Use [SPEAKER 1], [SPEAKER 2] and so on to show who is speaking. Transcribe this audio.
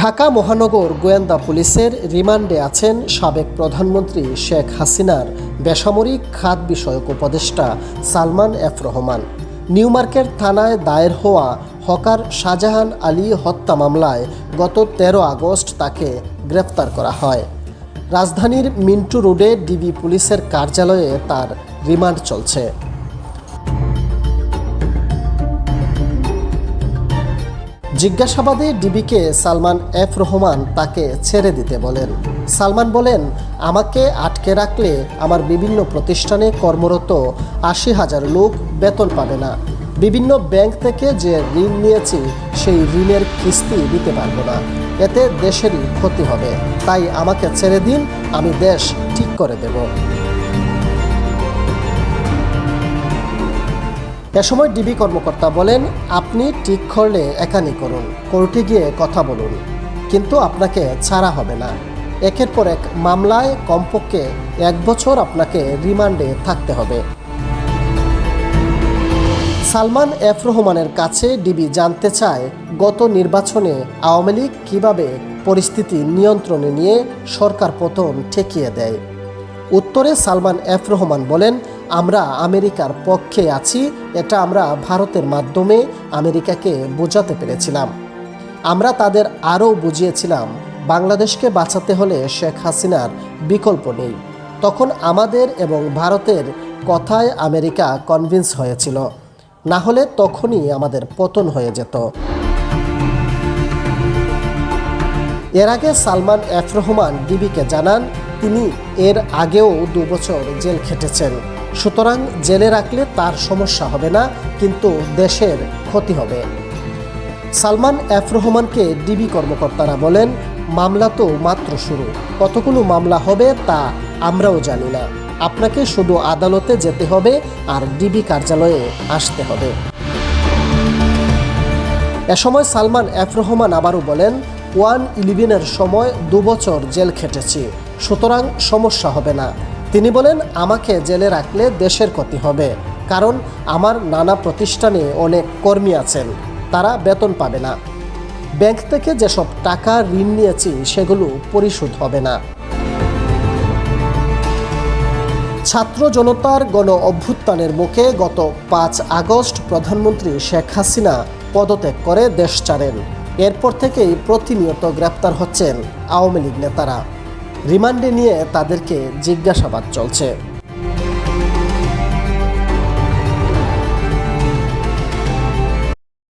[SPEAKER 1] ঢাকা মহানগর গোয়েন্দা পুলিশের রিমান্ডে আছেন সাবেক প্রধানমন্ত্রী শেখ হাসিনার বেসামরিক খাত বিষয়ক উপদেষ্টা Salman F Rahman. New Market থানায় দায়ের হওয়া হকার শাহজাহান আলী হত্যা মামলায় গত তেরো আগস্ট তাকে গ্রেফতার করা হয়। রাজধানীর মিন্টু রোডে ডিবি পুলিশের কার্যালয়ে তার রিমান্ড চলছে। জিজ্ঞাসাবাদে ডিবিকে সালমান এফ রহমান তাকে ছেড়ে দিতে বলেন। সালমান বলেন, আমাকে আটকে রাখলে আমার বিভিন্ন প্রতিষ্ঠানে কর্মরত আশি হাজার লোক বেতন পাবে না। বিভিন্ন ব্যাংক থেকে যে ঋণ নিয়েছি, সেই ঋণের কিস্তি দিতে পারব না। এতে দেশেরই ক্ষতি হবে। তাই আমাকে ছেড়ে দিন, আমি দেশ ঠিক করে দেব। এ সময় ডিবি কর্মকর্তা বলেন, আপনি ঠিক করলে একানি করুন, কোর্টে গিয়ে কথা বলুন, কিন্তু আপনাকে ছাড়া হবে না। একের পর এক মামলায় কমপক্ষে এক বছর আপনাকে রিমান্ডে থাকতে হবে। সালমান এফ রহমানের কাছে ডিবি জানতে চায়, গত নির্বাচনে আওয়ামী লীগ কীভাবে পরিস্থিতি নিয়ন্ত্রণে নিয়ে সরকার পতন ঠেকিয়ে দেয়। উত্তরে সালমান এফ রহমান বলেন আমরা আমেরিকার পক্ষে আছি, এটা আমরা ভারতের মাধ্যমে আমেরিকাকে বোঝাতে পেরেছিলাম। আমরা তাদের আরও বুঝিয়েছিলাম, বাংলাদেশকে বাঁচাতে হলে শেখ হাসিনার বিকল্প নেই। তখন আমাদের এবং ভারতের কথায় আমেরিকা কনভিন্স হয়েছিল। না হলে তখনই আমাদের পতন হয়ে যেত। এর আগে সালমান এফ রহমান ডিবিকে জানান তিনি এর আগেও দু বছর জেল খেটেছেন। সুতরাং জেলে রাখলে তার সমস্যা হবে না, কিন্তু দেশের ক্ষতি হবে। সালমান এফ রহমানকে ডিবি কর্মকর্তারা বলেন, মামলা তো মাত্র শুরু। কতগুলো মামলা হবে তা আমরাও জানি না। আপনাকে শুধু আদালতে যেতে হবে আর ডিবি কার্যালয়ে আসতে হবে। এ সময় সালমান এফ রহমান আবারও বলেন, ওয়ান ইলেভেনের সময় দু বছর জেল খেটেছি। সুতরাং সমস্যা হবে না। তিনি বলেন, আমাকে জেলে রাখলে দেশের ক্ষতি হবে, কারণ আমার নানা প্রতিষ্ঠানে অনেক কর্মী আছেন, তারা বেতন পাবে না। ব্যাংক থেকে যেসব টাকা ঋণ নিয়েছি, সেগুলো পরিশোধ হবে না। ছাত্র জনতার গণ অভ্যুত্থানের মুখে গত পাঁচ আগস্ট প্রধানমন্ত্রী শেখ হাসিনা পদত্যাগ করে দেশ ছাড়েন। এরপর থেকেই প্রতিনিয়ত গ্রেপ্তার হচ্ছেন আওয়ামী লীগ নেতারা। রিমান্ডে নিয়ে তাদেরকে জিজ্ঞাসাবাদ চলছে।